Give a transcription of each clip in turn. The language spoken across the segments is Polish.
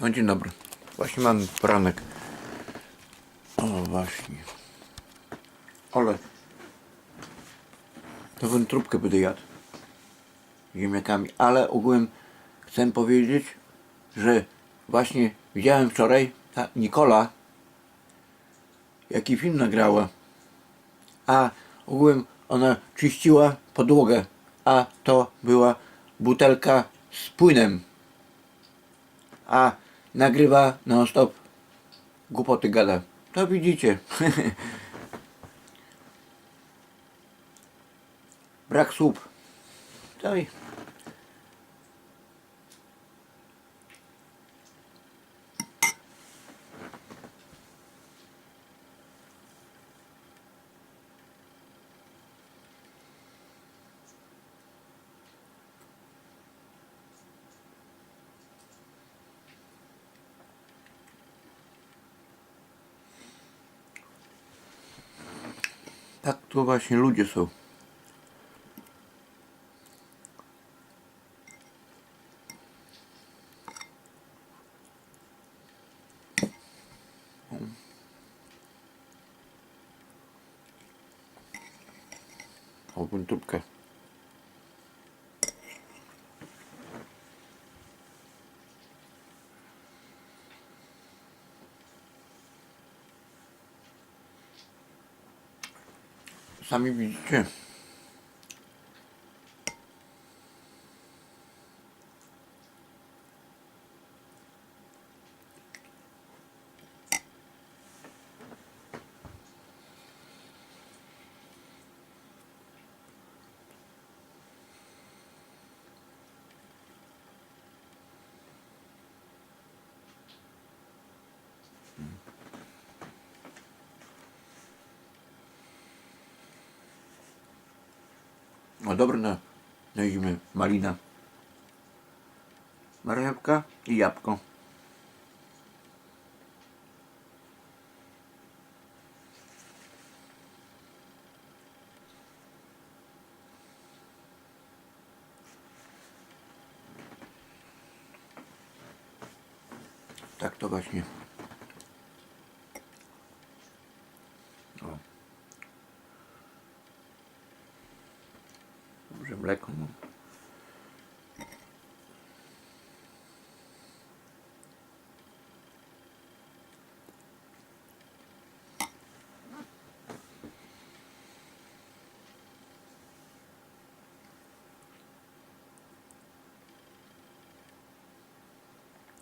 No dzień dobry. Właśnie mam poranek. O właśnie. Ale to wątróbkę będę jadł. Ziemniakami. Ale ogółem chcę powiedzieć, że właśnie widziałem wczoraj ta Nikola jaki film nagrała. A ogółem ona czyściła podłogę. A to była butelka z płynem a nagrywa non stop głupoty gada. To widzicie. Brak słów. To i tak to właśnie ludzie są. O, wątróbkę. Sami widzicie. O, dobre na, na zimę. Malina. Marchewka i jabłko. Tak to właśnie. O. Może mleko no.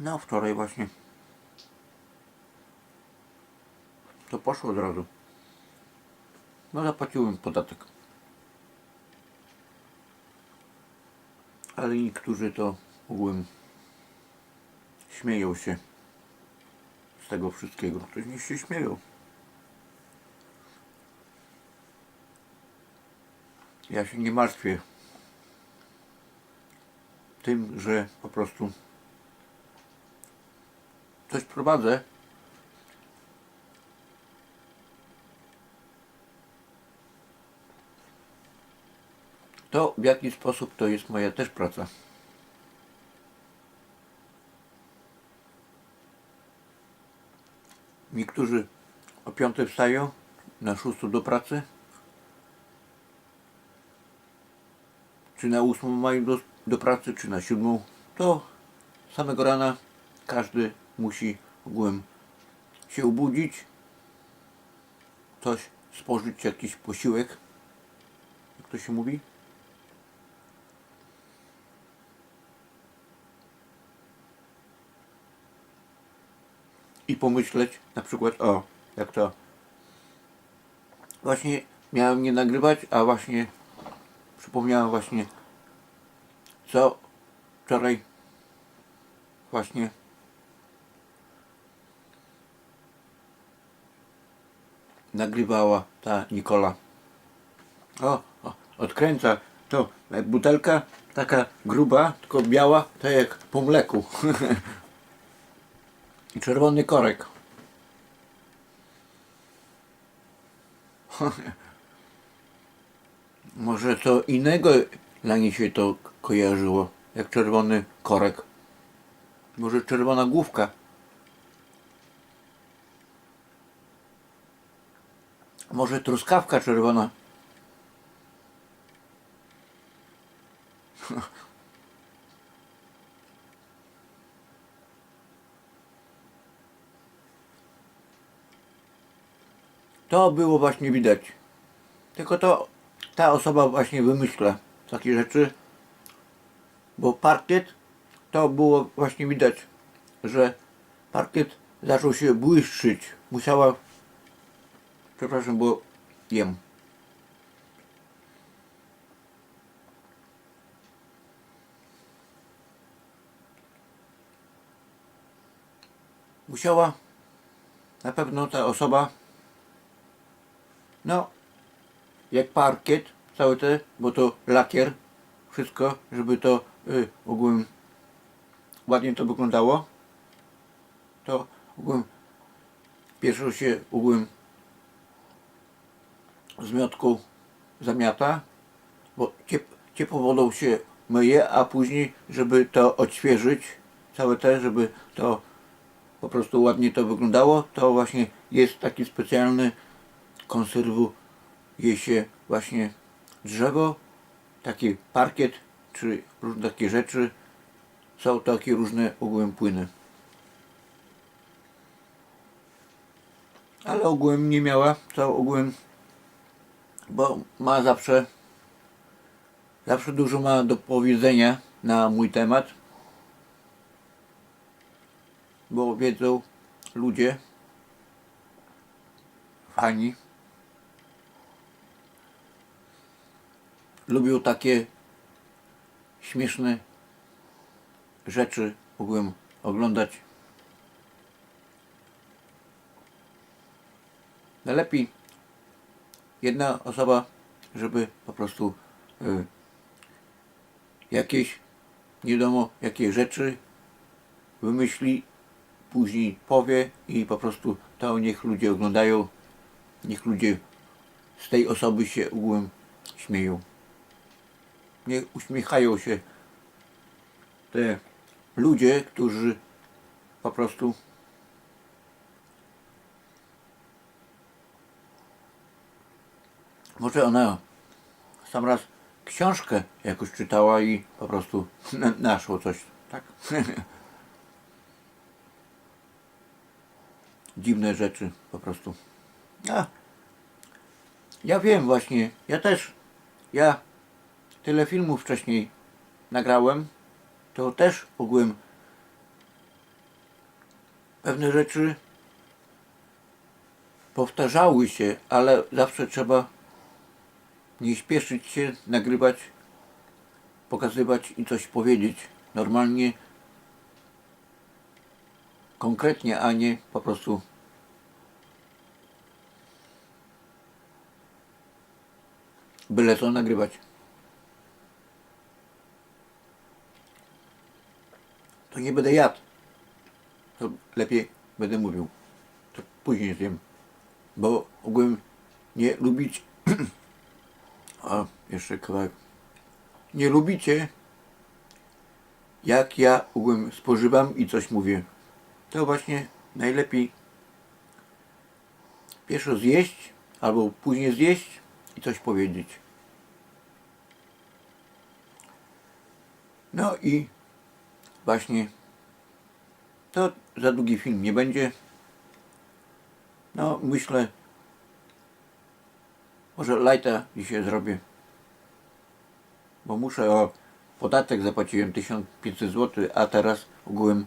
No wczoraj właśnie to poszło od razu. No zapłaciłem podatek. ale niektórzy to ogółem śmieją się z tego wszystkiego. To niech się śmieją. Ja się nie martwię tym, że po prostu coś prowadzę. To w jaki sposób to jest moja też praca. Niektórzy o piątej wstają, na szóstą do pracy, czy na ósmą mają do, do pracy, czy na siódmą, to samego rana każdy musi ogółem się obudzić, coś spożyć, jakiś posiłek, jak to się mówi. i pomyśleć na przykład o jak to właśnie miałem nie nagrywać, a właśnie przypomniałem właśnie co wczoraj właśnie nagrywała ta Nikola. O, o odkręca to jak butelka taka gruba, tylko biała, to jak po mleku. Czerwony korek. Może to innego dla niej się to kojarzyło, jak czerwony korek. Może czerwona główka. Może truskawka czerwona. To było właśnie widać. Tylko to ta osoba właśnie wymyśla takie rzeczy. Bo parkiet to było właśnie widać, że parkiet zaczął się błyszczyć. Musiała. Przepraszam, bo jem. Musiała na pewno ta osoba no jak parkiet cały te, bo to lakier wszystko, żeby to y, ogółem ładnie to wyglądało to ogółem pierwszy się ogółem zmiotką zamiata bo ciep, ciepłą wodą się myje, a później żeby to odświeżyć całe te, żeby to po prostu ładnie to wyglądało, to właśnie jest taki specjalny konserwuje się właśnie drzewo, taki parkiet, czy różne takie rzeczy. Są takie różne ogółem płyny. Ale ogółem nie miała, co ogółem, bo ma zawsze, zawsze dużo ma do powiedzenia na mój temat. Bo wiedzą ludzie, fani, lubią takie śmieszne rzeczy mogłem oglądać. Najlepiej jedna osoba, żeby po prostu y, jakieś nie wiadomo jakie rzeczy wymyśli, później powie i po prostu to niech ludzie oglądają, niech ludzie z tej osoby się ogółem śmieją. Nie uśmiechają się te ludzie, którzy po prostu może ona sam raz książkę jakoś czytała i po prostu na- naszło coś, tak? Dziwne rzeczy po prostu. A, ja wiem właśnie, ja też, ja tyle filmów wcześniej nagrałem, to też ogółem pewne rzeczy powtarzały się, ale zawsze trzeba nie śpieszyć się, nagrywać, pokazywać i coś powiedzieć. Normalnie, konkretnie, a nie po prostu byle co nagrywać. to nie będę jadł. To lepiej będę mówił. To później zjem. Bo ogółem nie lubić. A, jeszcze kawałek. Nie lubicie, jak ja ogółem spożywam i coś mówię. To właśnie najlepiej pierwsze zjeść, albo później zjeść i coś powiedzieć. No i właśnie to za długi film nie będzie. No myślę, może lighta dzisiaj zrobię, bo muszę o podatek zapłaciłem 1500 zł, a teraz ogółem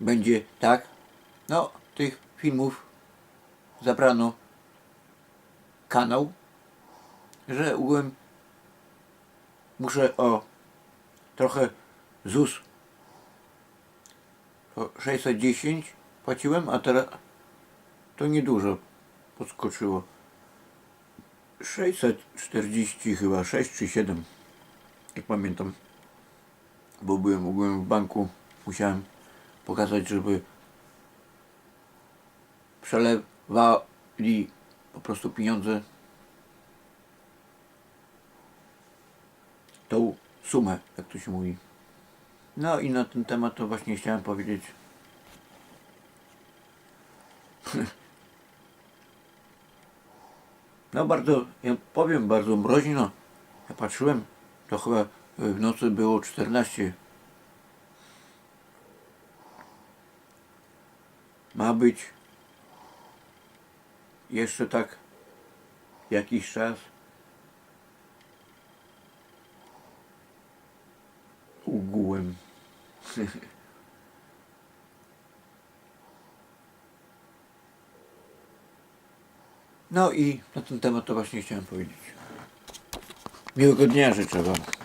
będzie tak. No tych filmów zabrano kanał, że ogółem muszę o trochę ZUS to 610 płaciłem, a teraz to niedużo podskoczyło. 640 chyba, 6 czy 7, jak pamiętam. Bo byłem ogółem w banku, musiałem pokazać, żeby przelewali po prostu pieniądze tą sumę, jak to się mówi. No i na ten temat to właśnie chciałem powiedzieć. No bardzo, ja powiem, bardzo mroźno. Ja patrzyłem, to chyba w nocy było 14. Ma być jeszcze tak jakiś czas. Ugułem. No i na ten temat to właśnie chciałem powiedzieć. Miłego dnia życzę Wam.